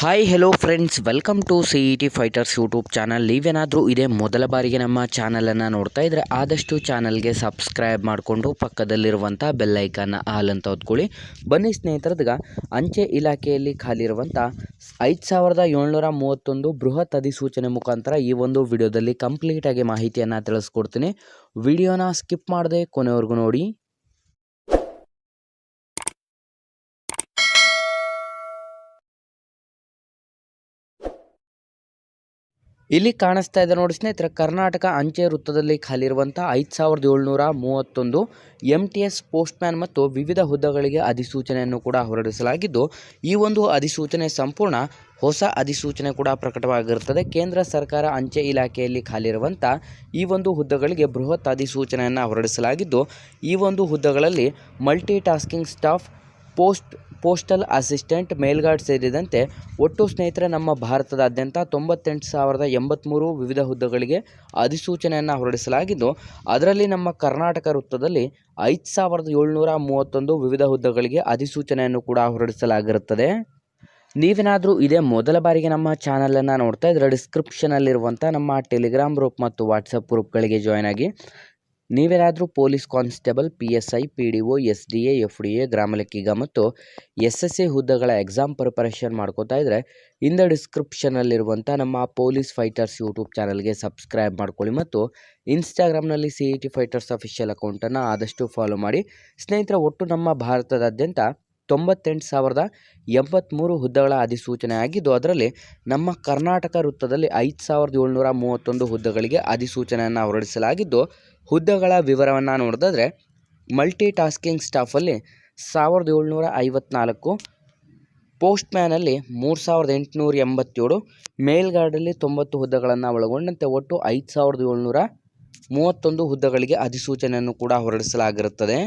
Hi hello friends welcome to C E T fighters YouTube channel ನೀವೇನಾದರೂ ಇದೇ ಮೊದಲ ಬಾರಿಗೆ ನಮ್ಮ ಚಾನಲನ್ನು ನೋಡ್ತಾ ಇದ್ದರೆ ಆದಷ್ಟು ಚಾನಲ್ಗೆ ಸಬ್ಸ್ಕ್ರೈಬ್ ಮಾಡಿಕೊಂಡು ಪಕ್ಕದಲ್ಲಿರುವಂಥ ಬೆಲ್ಲೈಕನ್ನ ಹಾಲ್ ಅಂತ ಹೊತ್ಕೊಳ್ಳಿ. ಬನ್ನಿ ಸ್ನೇಹಿತರದ್ಗ, ಅಂಚೆ ಇಲಾಖೆಯಲ್ಲಿ ಖಾಲಿ ಇರುವಂಥ ಐದು ಸಾವಿರದ ಏಳ್ನೂರ ಮೂವತ್ತೊಂದು ಬೃಹತ್ ಅಧಿಸೂಚನೆ ಮುಖಾಂತರ ಈ ಒಂದು ವಿಡಿಯೋದಲ್ಲಿ ಕಂಪ್ಲೀಟಾಗಿ ಮಾಹಿತಿಯನ್ನು ತಿಳಿಸ್ಕೊಡ್ತೀನಿ. ವಿಡಿಯೋನ ಸ್ಕಿಪ್ ಮಾಡದೆ ಕೊನೆವರೆಗೂ ನೋಡಿ. ಇಲ್ಲಿ ಕಾಣಿಸ್ತಾ ಇದೆ ನೋಡಿ ಸ್ನೇಹಿತರೆ, ಕರ್ನಾಟಕ ಅಂಚೆ ವೃತ್ತದಲ್ಲಿ ಖಾಲಿ ಇರುವಂಥ ಐದು ಸಾವಿರದ ಏಳ್ನೂರ ಮೂವತ್ತೊಂದು ಎಂ ಟಿ ಎಸ್ ಪೋಸ್ಟ್ಮ್ಯಾನ್ ಮತ್ತು ವಿವಿಧ ಹುದ್ದೆಗಳಿಗೆ ಅಧಿಸೂಚನೆಯನ್ನು ಕೂಡ ಹೊರಡಿಸಲಾಗಿದ್ದು, ಈ ಒಂದು ಅಧಿಸೂಚನೆ ಸಂಪೂರ್ಣ ಹೊಸ ಅಧಿಸೂಚನೆ ಕೂಡ ಪ್ರಕಟವಾಗಿರುತ್ತದೆ. ಕೇಂದ್ರ ಸರ್ಕಾರ ಅಂಚೆ ಇಲಾಖೆಯಲ್ಲಿ ಖಾಲಿರುವಂಥ ಈ ಒಂದು ಹುದ್ದೆಗಳಿಗೆ ಬೃಹತ್ ಅಧಿಸೂಚನೆಯನ್ನು ಹೊರಡಿಸಲಾಗಿದ್ದು, ಈ ಒಂದು ಹುದ್ದೆಗಳಲ್ಲಿ multi tasking staff post postal assistant mail guard ಸೇರಿದಂತೆ ಒಟ್ಟು ಸ್ನೇಹಿತರೆ ನಮ್ಮ ಭಾರತದಾದ್ಯಂತ ತೊಂಬತ್ತೆಂಟು ಸಾವಿರದ ಎಂಬತ್ತ್ಮೂರು ವಿವಿಧ ಹುದ್ದೆಗಳಿಗೆ ಅಧಿಸೂಚನೆಯನ್ನು ಹೊರಡಿಸಲಾಗಿದ್ದು, ಅದರಲ್ಲಿ ನಮ್ಮ ಕರ್ನಾಟಕ ವೃತ್ತದಲ್ಲಿ ಐದು ಸಾವಿರದ ಏಳ್ನೂರ ಮೂವತ್ತೊಂದು ವಿವಿಧ ಹುದ್ದೆಗಳಿಗೆ ಅಧಿಸೂಚನೆಯನ್ನು ಕೂಡ ಹೊರಡಿಸಲಾಗಿರುತ್ತದೆ. ನೀವೇನಾದರೂ ಇದೇ ಮೊದಲ ಬಾರಿಗೆ ನಮ್ಮ ಚಾನಲನ್ನು ನೋಡ್ತಾ ಇದ್ದರೆ ಡಿಸ್ಕ್ರಿಪ್ಷನಲ್ಲಿರುವಂಥ ನಮ್ಮ ಟೆಲಿಗ್ರಾಮ್ ಗ್ರೂಪ್ ಮತ್ತು ವಾಟ್ಸಪ್ ಗ್ರೂಪ್ಗಳಿಗೆ ಜಾಯ್ನ್ ಆಗಿ ನೀವೇನಾದರೂ police constable, P S I, P D O, S D A, F D A, ಗ್ರಾಮ ಲೆಕ್ಕಿಗ ಮತ್ತು ಎಸ್ ಎಸ್ ಎ ಹುದ್ದೆಗಳ ಎಕ್ಸಾಮ್ ಪ್ರಿಪರೇಷನ್ ಮಾಡ್ಕೋತಾ ಇದ್ದರೆ ಇಂದ ಡಿಸ್ಕ್ರಿಪ್ಷನಲ್ಲಿರುವಂಥ ನಮ್ಮ ಪೊಲೀಸ್ ಫೈಟರ್ಸ್ ಯೂಟ್ಯೂಬ್ ಚಾನಲ್ಗೆ ಸಬ್ಸ್ಕ್ರೈಬ್ ಮಾಡ್ಕೊಳ್ಳಿ ಮತ್ತು ಇನ್ಸ್ಟಾಗ್ರಾಮ್ನಲ್ಲಿ C E T fighters official ಅಕೌಂಟನ್ನು ಆದಷ್ಟು ಫಾಲೋ ಮಾಡಿ. ಸ್ನೇಹಿತರ, ಒಟ್ಟು ನಮ್ಮ ಭಾರತದಾದ್ಯಂತ ತೊಂಬತ್ತೆಂಟು ಸಾವಿರದ ಎಂಬತ್ತ್ಮೂರು ಹುದ್ದೆಗಳ ಅಧಿಸೂಚನೆ ಆಗಿದ್ದು ಅದರಲ್ಲಿ ನಮ್ಮ ಕರ್ನಾಟಕ ವೃತ್ತದಲ್ಲಿ ಐದು ಸಾವಿರದ ಏಳ್ನೂರ ಮೂವತ್ತೊಂದು ಹುದ್ದೆಗಳಿಗೆ ಅಧಿಸೂಚನೆಯನ್ನು ಹೊರಡಿಸಲಾಗಿದ್ದು, ಹುದ್ದೆಗಳ ವಿವರವನ್ನು ನೋಡಿದ್ರೆ ಮಲ್ಟಿ ಟಾಸ್ಕಿಂಗ್ ಸ್ಟಾಫಲ್ಲಿ ಸಾವಿರದ ಏಳ್ನೂರ ಐವತ್ನಾಲ್ಕು ಪೋಸ್ಟ್ ಮ್ಯಾನಲ್ಲಿ ಮೂರು ಸಾವಿರದ ಎಂಟುನೂರ ಎಂಬತ್ತೇಳು ಮೇಲ್ಗಾರ್ಡಲ್ಲಿ ತೊಂಬತ್ತು ಹುದ್ದೆಗಳನ್ನು ಒಳಗೊಂಡಂತೆ ಒಟ್ಟು ಐದು ಸಾವಿರದ ಏಳ್ನೂರ ಮೂವತ್ತೊಂದು ಹುದ್ದೆಗಳಿಗೆ ಅಧಿಸೂಚನೆಯನ್ನು ಕೂಡ ಹೊರಡಿಸಲಾಗಿರುತ್ತದೆ.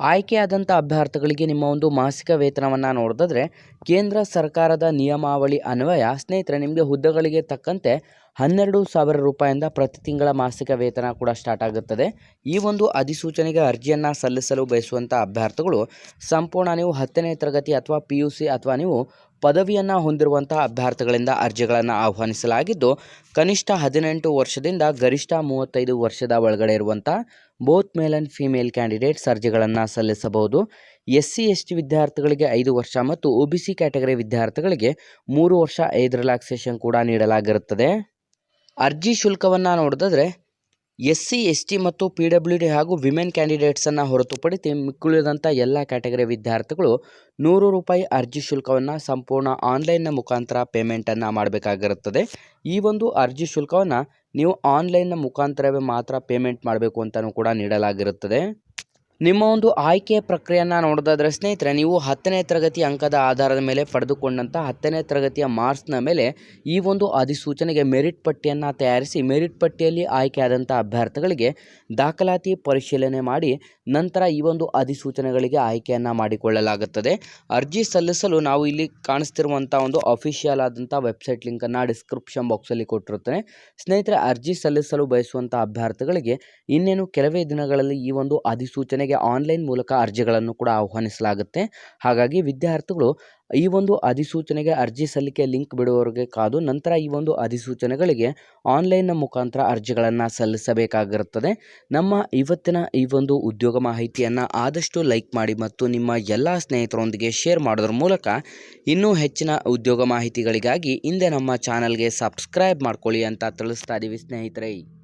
ಆಯ್ಕೆಯಾದಂಥ ಅಭ್ಯರ್ಥಿಗಳಿಗೆ ನಿಮ್ಮ ಒಂದು ಮಾಸಿಕ ವೇತನವನ್ನು ನೋಡಿದ್ರೆ ಕೇಂದ್ರ ಸರ್ಕಾರದ ನಿಯಮಾವಳಿ ಅನ್ವಯ, ಸ್ನೇಹಿತರೆ, ನಿಮಗೆ ಹುದ್ದೆಗಳಿಗೆ ತಕ್ಕಂತೆ ಹನ್ನೆರಡು ಸಾವಿರ ರೂಪಾಯಿಂದ ಪ್ರತಿ ತಿಂಗಳ ಮಾಸಿಕ ವೇತನ ಕೂಡ ಸ್ಟಾರ್ಟ್ ಆಗುತ್ತದೆ. ಈ ಒಂದು ಅಧಿಸೂಚನೆಗೆ ಅರ್ಜಿಯನ್ನು ಸಲ್ಲಿಸಲು ಬಯಸುವಂಥ ಅಭ್ಯರ್ಥಿಗಳು ಸಂಪೂರ್ಣ ನೀವು ಹತ್ತನೇ ತರಗತಿ ಅಥವಾ ಪಿ ಯು ಸಿ ಅಥವಾ ನೀವು ಪದವಿಯನ್ನು ಹೊಂದಿರುವಂತಹ ಅಭ್ಯರ್ಥಿಗಳಿಂದ ಅರ್ಜಿಗಳನ್ನು ಆಹ್ವಾನಿಸಲಾಗಿದ್ದು, ಕನಿಷ್ಠ ಹದಿನೆಂಟು ವರ್ಷದಿಂದ ಗರಿಷ್ಠ ಮೂವತ್ತೈದು ವರ್ಷದ ಒಳಗಡೆ ಇರುವಂಥ both male and female candidates ಅರ್ಜಿಗಳನ್ನು ಸಲ್ಲಿಸಬಹುದು. ಎಸ್ ಸಿ ಎಸ್ ಟಿ ವಿದ್ಯಾರ್ಥಿಗಳಿಗೆ ಐದು ವರ್ಷ ಮತ್ತು ಒ ಬಿ ಸಿ ಕ್ಯಾಟಗರಿ ವಿದ್ಯಾರ್ಥಿಗಳಿಗೆ ಮೂರು ವರ್ಷ ಐದು ರಿಲ್ಯಾಕ್ಸೇಷನ್ ಕೂಡ ನೀಡಲಾಗಿರುತ್ತದೆ. ಅರ್ಜಿ ಶುಲ್ಕವನ್ನು ನೋಡಿದ್ರೆ ಎಸ್ ಸಿ ಎಸ್ ಟಿ ಮತ್ತು ಪಿ ಡಬ್ಲ್ಯೂ ಡಿ ಹಾಗೂ ವಿಮೆನ್ ಕ್ಯಾಂಡಿಡೇಟ್ಸನ್ನು ಹೊರತುಪಡಿಸಿ ಮಿಕ್ಕುಳಿದಂಥ ಎಲ್ಲ ಕ್ಯಾಟಗರಿ ವಿದ್ಯಾರ್ಥಿಗಳು ನೂರು ರೂಪಾಯಿ ಅರ್ಜಿ ಶುಲ್ಕವನ್ನು ಸಂಪೂರ್ಣ ಆನ್ಲೈನ್ನ ಮುಖಾಂತರ ಪೇಮೆಂಟನ್ನು ಮಾಡಬೇಕಾಗಿರುತ್ತದೆ. ಈ ಒಂದು ಅರ್ಜಿ ಶುಲ್ಕವನ್ನು ನೀವು ಆನ್ಲೈನ್ನ ಮುಖಾಂತರವೇ ಮಾತ್ರ ಪೇಮೆಂಟ್ ಮಾಡಬೇಕು ಅಂತಲೂ ಕೂಡ ನೀಡಲಾಗಿರುತ್ತದೆ. ನಿಮ್ಮ ಒಂದು ಆಯ್ಕೆ ಪ್ರಕ್ರಿಯೆಯನ್ನು ನೋಡೋದಾದರೆ, ಸ್ನೇಹಿತರೆ, ನೀವು ಹತ್ತನೇ ತರಗತಿ ಅಂಕದ ಆಧಾರದ ಮೇಲೆ ಪಡೆದುಕೊಂಡಂಥ ಹತ್ತನೇ ತರಗತಿಯ ಮಾರ್ಕ್ಸ್ನ ಮೇಲೆ ಈ ಒಂದು ಅಧಿಸೂಚನೆಗೆ ಮೆರಿಟ್ ಪಟ್ಟಿಯನ್ನು ತಯಾರಿಸಿ, ಮೆರಿಟ್ ಪಟ್ಟಿಯಲ್ಲಿ ಆಯ್ಕೆಯಾದಂಥ ಅಭ್ಯರ್ಥಿಗಳಿಗೆ ದಾಖಲಾತಿ ಪರಿಶೀಲನೆ ಮಾಡಿ, ನಂತರ ಈ ಒಂದು ಅಧಿಸೂಚನೆಗಳಿಗೆ ಆಯ್ಕೆಯನ್ನು ಮಾಡಿಕೊಳ್ಳಲಾಗುತ್ತದೆ. ಅರ್ಜಿ ಸಲ್ಲಿಸಲು ನಾವು ಇಲ್ಲಿ ಕಾಣಿಸ್ತಿರುವಂಥ ಒಂದು ಅಫಿಷಿಯಲ್ ಆದಂಥ ವೆಬ್ಸೈಟ್ ಲಿಂಕನ್ನು ಡಿಸ್ಕ್ರಿಪ್ಷನ್ ಬಾಕ್ಸಲ್ಲಿ ಕೊಟ್ಟಿರುತ್ತೇನೆ. ಸ್ನೇಹಿತರೆ, ಅರ್ಜಿ ಸಲ್ಲಿಸಲು ಬಯಸುವಂಥ ಅಭ್ಯರ್ಥಿಗಳಿಗೆ ಇನ್ನೇನು ಕೆಲವೇ ದಿನಗಳಲ್ಲಿ ಈ ಒಂದು ಅಧಿಸೂಚನೆಗೆ ಆನ್ಲೈನ್ ಮೂಲಕ ಅರ್ಜಿಗಳನ್ನು ಕೂಡ ಆಹ್ವಾನಿಸಲಾಗುತ್ತೆ. ಹಾಗಾಗಿ ವಿದ್ಯಾರ್ಥಿಗಳು ಈ ಒಂದು ಅಧಿಸೂಚನೆಗೆ ಅರ್ಜಿ ಸಲ್ಲಿಕೆ ಲಿಂಕ್ ಬಿಡುವವರಿಗೆ ಕಾದು ನಂತರ ಈ ಒಂದು ಅಧಿಸೂಚನೆಗಳಿಗೆ ಆನ್ಲೈನ್ನ ಮುಖಾಂತರ ಅರ್ಜಿಗಳನ್ನು ಸಲ್ಲಿಸಬೇಕಾಗಿರುತ್ತದೆ. ನಮ್ಮ ಇವತ್ತಿನ ಈ ಒಂದು ಉದ್ಯೋಗ ಮಾಹಿತಿಯನ್ನು ಆದಷ್ಟು ಲೈಕ್ ಮಾಡಿ ಮತ್ತು ನಿಮ್ಮ ಎಲ್ಲ ಸ್ನೇಹಿತರೊಂದಿಗೆ ಶೇರ್ ಮಾಡೋದ್ರ ಮೂಲಕ ಇನ್ನೂ ಹೆಚ್ಚಿನ ಉದ್ಯೋಗ ಮಾಹಿತಿಗಳಿಗಾಗಿ ಹಿಂದೆ ನಮ್ಮ ಚಾನಲ್ಗೆ ಸಬ್ಸ್ಕ್ರೈಬ್ ಮಾಡ್ಕೊಳ್ಳಿ ಅಂತ ತಿಳಿಸ್ತಾ ಇದ್ದೀವಿ ಸ್ನೇಹಿತರೆ.